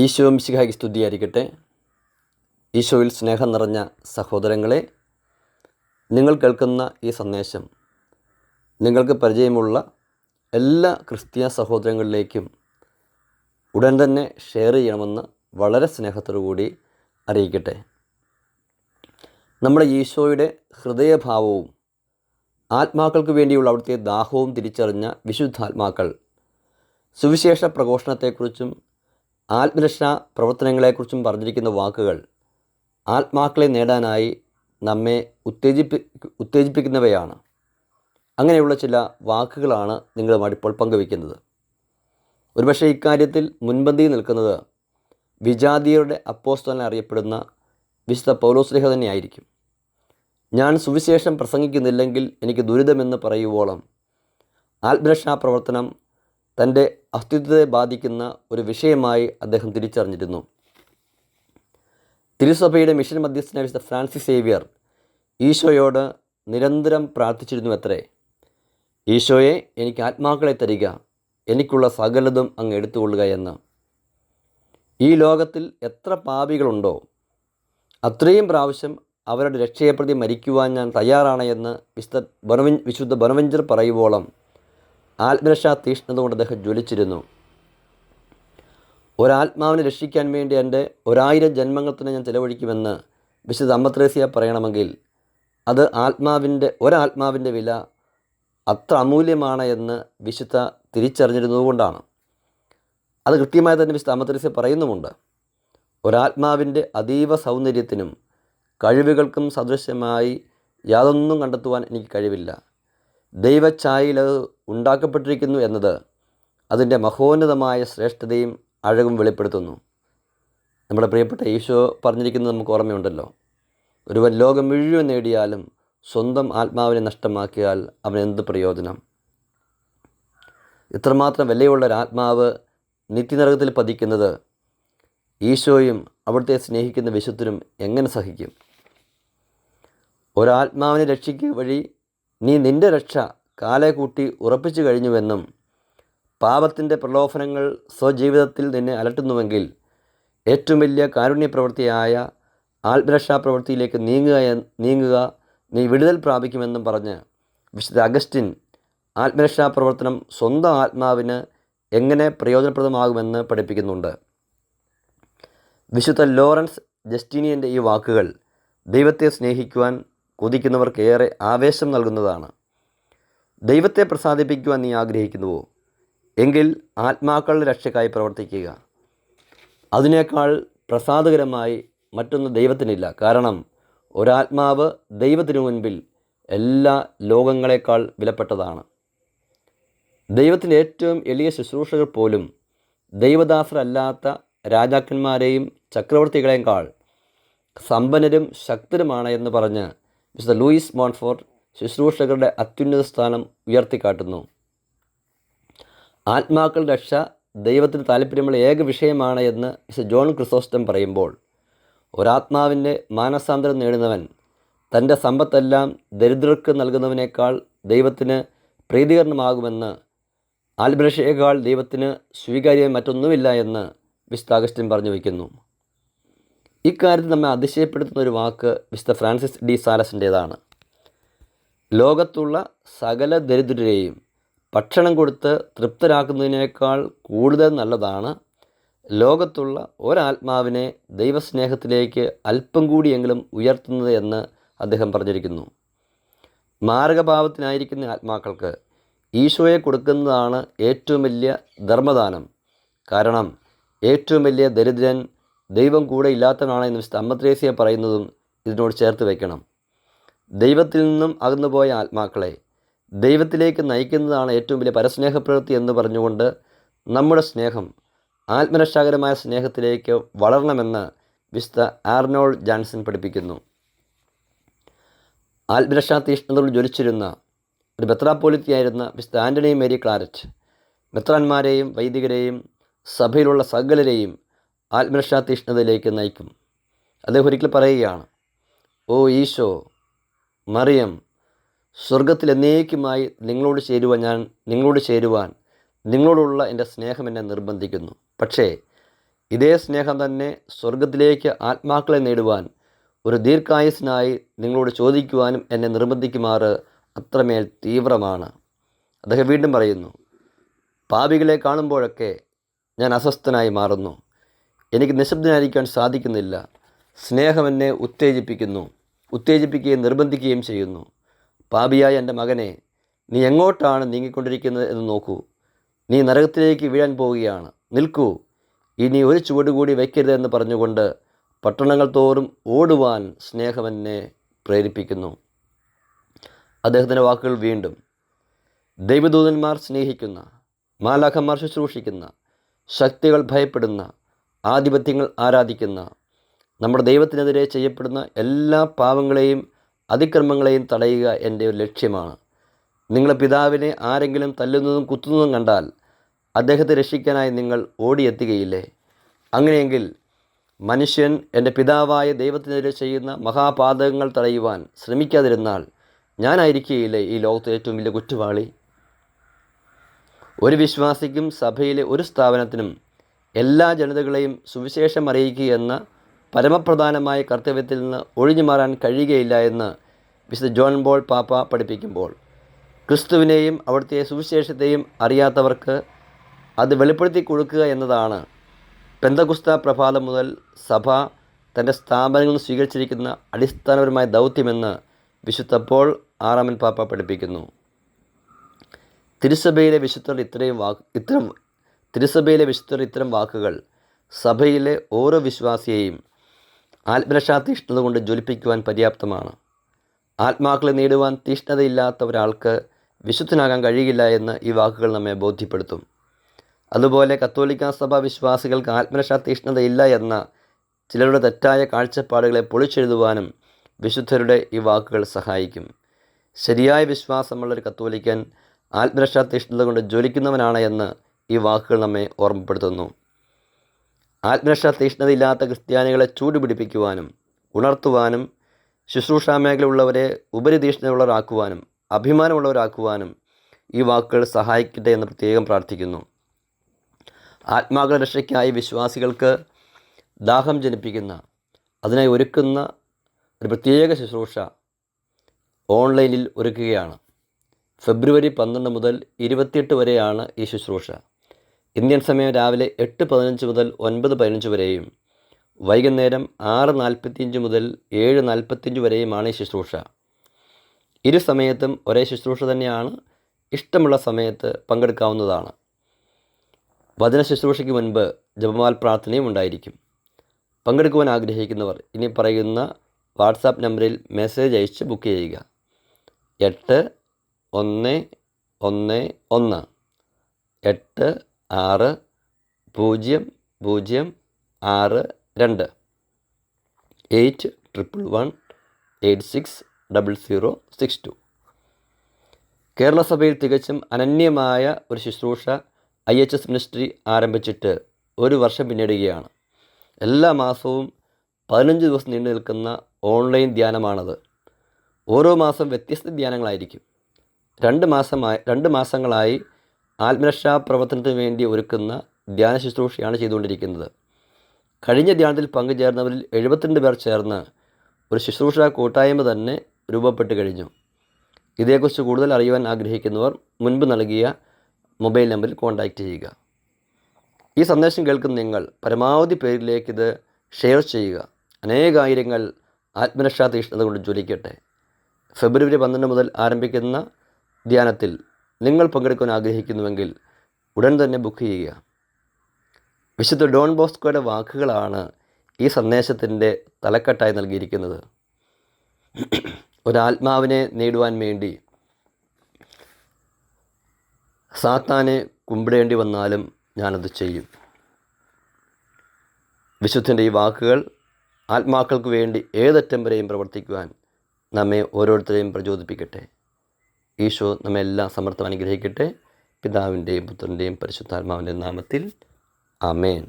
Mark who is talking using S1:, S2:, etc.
S1: ഈശോ മിശിഹായ്ക്ക് സ്തുതിയായിരിക്കട്ടെ. ഈശോയിൽ സ്നേഹം നിറഞ്ഞ സഹോദരങ്ങളെ നിങ്ങൾ കേൾക്കുന്ന ഈ സന്ദേശം നിങ്ങൾക്ക് പരിചയമുള്ള എല്ലാ ക്രിസ്തീയ സഹോദരങ്ങളിലേക്കും ഉടൻ തന്നെ ഷെയർ ചെയ്യണമെന്ന് വളരെ സ്നേഹത്തോടു കൂടി അറിയിക്കട്ടെ. നമ്മുടെ ഈശോയുടെ ഹൃദയഭാവവും ആത്മാക്കൾക്ക് വേണ്ടിയുള്ള അവിടുത്തെ ദാഹവും തിരിച്ചറിഞ്ഞ വിശുദ്ധാത്മാക്കൾ സുവിശേഷ പ്രഘോഷണത്തെക്കുറിച്ചും ആത്മരക്ഷാ പ്രവർത്തനങ്ങളെക്കുറിച്ചും പറഞ്ഞിരിക്കുന്ന വാക്കുകൾ ആത്മാക്കളെ നേടാനായി നമ്മെ ഉത്തേജിപ്പി ഉത്തേജിപ്പിക്കുന്നവയാണ്. അങ്ങനെയുള്ള ചില വാക്കുകളാണ് നിങ്ങളുമായി ഇപ്പോൾ പങ്കുവയ്ക്കുന്നത്. ഒരുപക്ഷെ ഇക്കാര്യത്തിൽ മുൻപന്തിയിൽ നിൽക്കുന്നത് വിജാതിയരുടെ അപ്പോസ്തലൻ അറിയപ്പെടുന്ന വിശുദ്ധ പൗലോസ്ലേഹ തന്നെയായിരിക്കും. ഞാൻ സുവിശേഷം പ്രസംഗിക്കുന്നില്ലെങ്കിൽ എനിക്ക് ദുരിതമെന്ന് പറയുവോളം ആത്മരക്ഷാ പ്രവർത്തനം തന്റെ അസ്തിത്വത്തെ ബാധിക്കുന്ന ഒരു വിഷയമായി അദ്ദേഹം തിരിച്ചറിഞ്ഞിരുന്നു. തിരുസഭയുടെ മിഷൻ മധ്യസ്ഥനായ ഫ്രാൻസിസ് സേവിയർ ഈശോയോട് നിരന്തരം പ്രാർത്ഥിച്ചിരുന്നു അത്രേ ഈശോയെ എനിക്ക് ആത്മാക്കളെ തരിക എനിക്കുള്ള സകലതും അങ്ങ് എടുത്തുകൊള്ളുക എന്ന്. ഈ ലോകത്തിൽ എത്ര പാപികളുണ്ടോ അത്രയും പ്രാവശ്യം അവരുടെ രക്ഷയെപ്രതി മരിക്കുവാൻ ഞാൻ തയ്യാറാണ് എന്ന് വിശുദ്ധ ബനവൻ വിശുദ്ധ ബനവഞ്ചർ പറയുവോളം ആത്മരക്ഷാ തീഷ്ണത കൊണ്ട് അദ്ദേഹം ജ്വലിച്ചിരുന്നു. ഒരാത്മാവിനെ രക്ഷിക്കാൻ വേണ്ടി എന്റെ ഒരായിരം ജന്മങ്ങൾ തന്നെ ഞാൻ ചിലവഴിക്കുമെന്ന് വിശുദ്ധ അമ്മത്രേസ്യ പറയണമെങ്കിൽ അത് ആത്മാവിന്റെ ഒരാത്മാവിന്റെ വില അത്ര അമൂല്യമാണ് എന്ന് വിശുദ്ധ തിരിച്ചറിഞ്ഞിരുന്നതുകൊണ്ടാണ്. അത് കൃത്യമായി തന്നെ വിശുദ്ധ അമ്മത്രേസ്യ പറയുന്നുമുണ്ട്. ഒരാത്മാവിന്റെ അതീവ സൗന്ദര്യത്തിനും കഴിവുകൾക്കും സദൃശ്യമായി യാതൊന്നും കണ്ടെത്തുവാൻ എനിക്ക് കഴിവില്ല. ദൈവഛായയിൽ ഉണ്ടാക്കപ്പെട്ടിരിക്കുന്നു എന്നത് അതിന്റെ മഹോന്നതമായ ശ്രേഷ്ഠതയും അഴകും വെളിപ്പെടുത്തുന്നു. നമ്മുടെ പ്രിയപ്പെട്ട ഈശോ പറഞ്ഞിരിക്കുന്നത് നമുക്ക് ഓർമ്മയുണ്ടല്ലോ. ഒരുവൻ ലോകം മുഴുവൻ നേടിയാലും സ്വന്തം ആത്മാവിനെ നഷ്ടമാക്കിയാൽ അവൻ എന്ത് പ്രയോജനം? ഇത്രമാത്രം വിലയുള്ള ഒരു ആത്മാവ് നിത്യനരകത്തിൽ പതിക്കുന്നത് ഈശോയും അവിടുത്തെ സ്നേഹിക്കുന്ന വിശുദ്ധരും എങ്ങനെ സഹിക്കും? ഒരാത്മാവിനെ രക്ഷിക്കുക വഴി നീ നിന്റെ രക്ഷ കാലെ കൂട്ടി ഉറപ്പിച്ചു കഴിഞ്ഞുവെന്നും പാപത്തിന്റെ പ്രലോഭനങ്ങൾ സ്വജീവിതത്തിൽ നിന്നെ അലട്ടുന്നുവെങ്കിൽ ഏറ്റവും വലിയ കാരുണ്യപ്രവൃത്തിയായ ആത്മരക്ഷാ പ്രവൃത്തിയിലേക്ക് നീങ്ങുക നീങ്ങുക നീ വിടുതൽ പ്രാപിക്കുമെന്നും പറഞ്ഞ് വിശുദ്ധ അഗസ്റ്റിൻ ആത്മരക്ഷാ പ്രവർത്തനം സ്വന്തം ആത്മാവിന് എങ്ങനെ പ്രയോജനപ്രദമാകുമെന്ന് പഠിപ്പിക്കുന്നുണ്ട്. വിശുദ്ധ ലോറൻസ് ജസ്റ്റീനിയന്റെ ഈ വാക്കുകൾ ദൈവത്തെ സ്നേഹിക്കുവാൻ കൊതിക്കുന്നവർക്ക് ഏറെ ആവേശം നൽകുന്നതാണ്. ദൈവത്തെ പ്രസാദിപ്പിക്കുവാൻ നീ ആഗ്രഹിക്കുന്നുവോ? എങ്കിൽ ആത്മാക്കളുടെ രക്ഷയ്ക്കായി പ്രവർത്തിക്കുക. അതിനേക്കാൾ പ്രസാദകരമായി മറ്റൊന്ന് ദൈവത്തിനില്ല. കാരണം ഒരാത്മാവ് ദൈവത്തിനു മുൻപിൽ എല്ലാ ലോകങ്ങളെക്കാൾ വിലപ്പെട്ടതാണ്. ദൈവത്തിന്റെ ഏറ്റവും എളിയ ശുശ്രൂഷകൾ പോലും ദൈവദാസരല്ലാത്ത രാജാക്കന്മാരെയും ചക്രവർത്തികളെക്കാൾ സമ്പന്നരും ശക്തരുമാണ് എന്ന് പറഞ്ഞ് മിസ്റ്റർ ലൂയിസ് മോൺഫോർട്ട് ശുശ്രൂഷകരുടെ അത്യുന്നത സ്ഥാനം ഉയർത്തിക്കാട്ടുന്നു. ആത്മാക്കളുടെ രക്ഷ ദൈവത്തിന് താല്പര്യമുള്ള ഏക വിഷയമാണ് എന്ന് മിസ്റ്റർ ജോൺ ക്രിസോസ്റ്റം പറയുമ്പോൾ ഒരാത്മാവിന്റെ മാനസാന്തരം നേടുന്നവൻ തന്റെ സമ്പത്തെല്ലാം ദരിദ്രർക്ക് നൽകുന്നവനേക്കാൾ ദൈവത്തിന് പ്രീതികരണമാകുമെന്ന് ആത്മരക്ഷയേക്കാൾ ദൈവത്തിന് സ്വീകാര്യം മറ്റൊന്നുമില്ല എന്ന് വിശുദ്ധ അഗസ്റ്റിൻ പറഞ്ഞു വയ്ക്കുന്നു. ഇക്കാര്യത്തിൽ നമ്മെ അതിശയപ്പെടുത്തുന്ന ഒരു വാക്ക് വിശുദ്ധ ഫ്രാൻസിസ് ഡി സാലസിന്റേതാണ്. ലോകത്തുള്ള സകല ദരിദ്രരെയും ഭക്ഷണം കൊടുത്ത് തൃപ്തരാക്കുന്നതിനേക്കാൾ കൂടുതൽ നല്ലതാണ് ലോകത്തുള്ള ഒരാത്മാവിനെ ദൈവസ്നേഹത്തിലേക്ക് അല്പം കൂടിയെങ്കിലും ഉയർത്തുന്നത് എന്ന് അദ്ദേഹം പറഞ്ഞിരിക്കുന്നു. മാരകഭാവത്തിനായിരിക്കുന്ന ആത്മാക്കൾക്ക് ഈശോയെ കൊടുക്കുന്നതാണ് ഏറ്റവും വലിയ ധർമ്മദാനം. കാരണം ഏറ്റവും വലിയ ദരിദ്രൻ ദൈവം കൂടെ ഇല്ലാത്തവനാണ് എന്ന് വിശുദ്ധ അമ്മത്രേസ്യ പറയുന്നതും ഇതിനോട് ചേർത്ത് വയ്ക്കണം ദൈവത്തിൽ നിന്നും അകന്നുപോയ ആത്മാക്കളെ ദൈവത്തിലേക്ക് നയിക്കുന്നതാണ് ഏറ്റവും വലിയ പരസ്നേഹപ്രവൃത്തി എന്ന് പറഞ്ഞുകൊണ്ട് നമ്മുടെ സ്നേഹം ആത്മരക്ഷാകരമായ സ്നേഹത്തിലേക്ക് വളരണമെന്ന് വിശുദ്ധ ആർനോൾഡ് ജാൻസൺ പഠിപ്പിക്കുന്നു. ആത്മരക്ഷാ തീഷ്ണതയോട് ജ്വലിച്ചിരുന്ന ഒരു മെത്രാപ്പോലിത്തിയായിരുന്ന വിശുദ്ധ ആന്റണി മേരി ക്ലാരറ്റ് മെത്രാന്മാരെയും വൈദികരെയും സഭയിലുള്ള സകലരെയും ആത്മരക്ഷാ തീഷ്ണതയിലേക്ക് നയിക്കും. അദ്ദേഹം ഒരിക്കൽ പറയുകയാണ് ഓ ഈശോ മറിയം സ്വർഗത്തിൽ എന്നേക്കുമായി നിങ്ങളോട് ചേരുവാൻ ഞാൻ നിങ്ങളോട് ചേരുവാൻ നിങ്ങളോടുള്ള എന്റെ സ്നേഹം എന്നെ നിർബന്ധിക്കുന്നു. പക്ഷേ ഇതേ സ്നേഹം തന്നെ സ്വർഗത്തിലേക്ക് ആത്മാക്കളെ നേടുവാൻ ഒരു ദീർഘായുസിനായി നിങ്ങളോട് ചോദിക്കുവാനും എന്നെ നിർബന്ധിക്കുമാറ് അത്രമേൽ തീവ്രമാണ്. അദ്ദേഹം വീണ്ടും പറയുന്നു പാപികളെ കാണുമ്പോഴൊക്കെ ഞാൻ അസ്വസ്ഥനായി മാറുന്നു. എനിക്ക് നിശബ്ദനായിരിക്കാൻ സാധിക്കുന്നില്ല. സ്നേഹം എന്നെ ഉത്തേജിപ്പിക്കുന്നു. ഉത്തേജിപ്പിക്കുകയും നിർബന്ധിക്കുകയും ചെയ്യുന്നു. പാപിയായ എന്റെ മകനെ നീ എങ്ങോട്ടാണ് നീങ്ങിക്കൊണ്ടിരിക്കുന്നത് എന്ന് നോക്കൂ. നീ നരകത്തിലേക്ക് വീഴാൻ പോവുകയാണ്. നിൽക്കൂ. ഇനി ഒരു ചുവട് കൂടി വയ്ക്കരുതെന്ന് പറഞ്ഞുകൊണ്ട് പട്ടണങ്ങൾ തോറും ഓടുവാൻ സ്നേഹം എന്നെ പ്രേരിപ്പിക്കുന്നു. അദ്ദേഹത്തിന്റെ വാക്കുകൾ വീണ്ടും. ദൈവദൂതന്മാർ സ്നേഹിക്കുന്ന മാലാഖന്മാർ ശുശ്രൂഷിക്കുന്ന ശക്തികൾ ഭയപ്പെടുന്ന ആധിപത്യങ്ങൾ ആരാധിക്കുന്ന നമ്മുടെ ദൈവത്തിനെതിരെ ചെയ്യപ്പെടുന്ന എല്ലാ പാവങ്ങളെയും അതിക്രമങ്ങളെയും തടയുക എന്റെ ഒരു ലക്ഷ്യമാണ്. നിങ്ങളെ പിതാവിനെ ആരെങ്കിലും തല്ലുന്നതും കുത്തുന്നതും കണ്ടാൽ അദ്ദേഹത്തെ രക്ഷിക്കാനായി നിങ്ങൾ ഓടിയെത്തുകയില്ലേ? അങ്ങനെയെങ്കിൽ മനുഷ്യൻ എന്റെ പിതാവായ ദൈവത്തിനെതിരെ ചെയ്യുന്ന മഹാപാതകങ്ങൾ തടയുവാൻ ശ്രമിക്കാതിരുന്നാൽ ഞാനായിരിക്കുകയില്ലേ ഈ ലോകത്തെ ഏറ്റവും വലിയ കുറ്റവാളി? ഒരു വിശ്വാസിക്കും സഭയിലെ ഒരു സ്ഥാപനത്തിനും എല്ലാ ജനതകളെയും സുവിശേഷം അറിയിക്കുക എന്ന പരമപ്രധാനമായ കർത്തവ്യത്തിൽ നിന്ന് ഒഴിഞ്ഞു മാറാൻ കഴിയുകയില്ല എന്ന് വിശുദ്ധ ജോൺ ബോൾ പാപ്പ പഠിപ്പിക്കുമ്പോൾ. ക്രിസ്തുവിനെയും അവിടുത്തെ സുവിശേഷത്തെയും അറിയാത്തവർക്ക് അത് വെളിപ്പെടുത്തി കൊടുക്കുക എന്നതാണ് പെന്തകുസ്ത പ്രഭാതം മുതൽ സഭ തന്റെ സ്ഥാപനങ്ങളിൽ സ്വീകരിച്ചിരിക്കുന്ന അടിസ്ഥാനപരമായ ദൗത്യമെന്ന് വിശുദ്ധ പോൾ ആറാമൻ പാപ്പ പഠിപ്പിക്കുന്നു. തിരുസഭയിലെ വിശുദ്ധർ ഇത്രയും വാക്ക് ഇത്തരം തിരുസഭയിലെ വിശുദ്ധർ ഇത്തരം വാക്കുകൾ സഭയിലെ ഓരോ വിശ്വാസിയെയും ആത്മരക്ഷാ തീഷ്ണത കൊണ്ട് ജ്വലിപ്പിക്കുവാൻ പര്യാപ്തമാണ്. ആത്മാക്കളെ നേടുവാൻ തീഷ്ണതയില്ലാത്ത ഒരാൾക്ക് വിശുദ്ധനാകാൻ കഴിയില്ല എന്ന് ഈ വാക്കുകൾ നമ്മെ ബോധ്യപ്പെടുത്തും. അതുപോലെ കത്തോലിക്ക സഭ വിശ്വാസികൾക്ക് ആത്മരക്ഷാ തീഷ്ണതയില്ല എന്ന ചിലരുടെ തെറ്റായ കാഴ്ചപ്പാടുകളെ പൊളിച്ചെഴുതുവാനും വിശുദ്ധരുടെ ഈ വാക്കുകൾ സഹായിക്കും. ശരിയായ വിശ്വാസമുള്ളൊരു കത്തോലിക്കൻ ആത്മരക്ഷാ തീഷ്ണത കൊണ്ട് ജ്വലിക്കുന്നവനാണ് എന്ന് ഈ വാക്കുകൾ നമ്മെ ഓർമ്മപ്പെടുത്തുന്നു. ആത്മരക്ഷാ തീഷ്ണതയില്ലാത്ത ക്രിസ്ത്യാനികളെ ചൂടുപിടിപ്പിക്കുവാനും ഉണർത്തുവാനും ശുശ്രൂഷാ മേഖലയുള്ളവരെ ഉപരിതീഷ്ണതയുള്ളവരാക്കുവാനും അഭിമാനമുള്ളവരാക്കുവാനും ഈ വാക്കുകൾ സഹായിക്കട്ടെ എന്ന് പ്രത്യേകം പ്രാർത്ഥിക്കുന്നു. ആത്മാക്കളുടെ രക്ഷയ്ക്കായി വിശ്വാസികൾക്ക് ദാഹം ജനിപ്പിക്കുന്ന അതിനായി ഒരുക്കുന്ന ഒരു പ്രത്യേക ശുശ്രൂഷ ഓൺലൈനിൽ ഒരുക്കുകയാണ്. ഫെബ്രുവരി പന്ത്രണ്ട് മുതൽ ഇരുപത്തിയെട്ട് വരെയാണ് ഈ ശുശ്രൂഷ. ഇന്ത്യൻ സമയം രാവിലെ എട്ട് പതിനഞ്ച് മുതൽ ഒൻപത് പതിനഞ്ച് വരെയും വൈകുന്നേരം ആറ് നാൽപ്പത്തിയഞ്ച് മുതൽ ഏഴ് നാൽപ്പത്തിയഞ്ച് വരെയുമാണ് ഈ ശുശ്രൂഷ. ഇരു സമയത്തും ഒരേ ശുശ്രൂഷ തന്നെയാണ് ഇഷ്ടമുള്ള സമയത്ത് പങ്കെടുക്കാവുന്നതാണ്. വചന ശുശ്രൂഷയ്ക്ക് മുൻപ് ജപമാൽ പ്രാർത്ഥനയും ഉണ്ടായിരിക്കും. പങ്കെടുക്കുവാൻ ആഗ്രഹിക്കുന്നവർ ഇനി പറയുന്ന വാട്സാപ്പ് നമ്പറിൽ മെസ്സേജ് അയച്ച് ബുക്ക് ചെയ്യുക. എട്ട് ഒന്ന് ഒന്ന് ഒന്ന്. എട്ട് ആറ് പൂജ്യം പൂജ്യം ആറ് രണ്ട്. Eight triple one eight six double zero six two. Kerala സഭയിൽ തികച്ചും അനന്യമായ ഒരു ശുശ്രൂഷ ഐ എച്ച് എസ് മിനിസ്ട്രി ആരംഭിച്ചിട്ട് ഒരു വർഷം പിന്നിടുകയാണ്. എല്ലാ മാസവും പതിനഞ്ച് ദിവസം നീണ്ടു നിൽക്കുന്ന ഓൺലൈൻ ധ്യാനമാണത്. ഓരോ മാസം വ്യത്യസ്ത ധ്യാനങ്ങളായിരിക്കും. രണ്ട് മാസമായി രണ്ട് മാസങ്ങളായി ആത്മരക്ഷാ പ്രവർത്തനത്തിന് വേണ്ടി ഒരുക്കുന്ന ധ്യാന ശുശ്രൂഷയാണ് ചെയ്തുകൊണ്ടിരിക്കുന്നത്. കഴിഞ്ഞ ധ്യാനത്തിൽ പങ്കുചേർന്നവരിൽ എഴുപത്തിരണ്ട് പേർ ചേർന്ന് ഒരു ശുശ്രൂഷ കൂട്ടായ്മ തന്നെ രൂപപ്പെട്ട് കഴിഞ്ഞു. ഇതേക്കുറിച്ച് കൂടുതൽ അറിയുവാൻ ആഗ്രഹിക്കുന്നവർ മുൻപ് നൽകിയ മൊബൈൽ നമ്പറിൽ കോൺടാക്റ്റ് ചെയ്യുക. ഈ സന്ദേശം കേൾക്കുന്ന നിങ്ങൾ പരമാവധി പേരിലേക്ക് ഇത് ഷെയർ ചെയ്യുക. അനേകായിരങ്ങൾ ആത്മരക്ഷാ തീഷ്ണത കൊണ്ട് ജ്വലിക്കട്ടെ. ഫെബ്രുവരി പന്ത്രണ്ട് മുതൽ ആരംഭിക്കുന്ന ധ്യാനത്തിൽ നിങ്ങൾ പങ്കെടുക്കാൻ ആഗ്രഹിക്കുന്നുവെങ്കിൽ ഉടൻ തന്നെ ബുക്ക് ചെയ്യുക. വിശുദ്ധ ഡോൺ ബോസ്കോയുടെ വാക്കുകളാണ് ഈ സന്ദേശത്തിന്റെ തലക്കെട്ടായി നൽകിയിരിക്കുന്നത്. ഒരാത്മാവിനെ നേടുവാൻ വേണ്ടി സാത്താനെ കുമ്പിടേണ്ടി വന്നാലും ഞാനത് ചെയ്യും. വിശുദ്ധന്റെ ഈ വാക്കുകൾ ആത്മാക്കൾക്ക് വേണ്ടി ഏതറ്റം വരെയും പ്രവർത്തിക്കുവാൻ നമ്മെ ഓരോരുത്തരെയും പ്രചോദിപ്പിക്കട്ടെ. ഈശോ നമ്മെല്ലാം സമർത്ഥം അനുഗ്രഹിക്കട്ടെ. പിതാവിന്റെയും പുത്രന്റെയും പരിശുദ്ധാത്മാവിന്റെ നാമത്തിൽ ആമേൻ.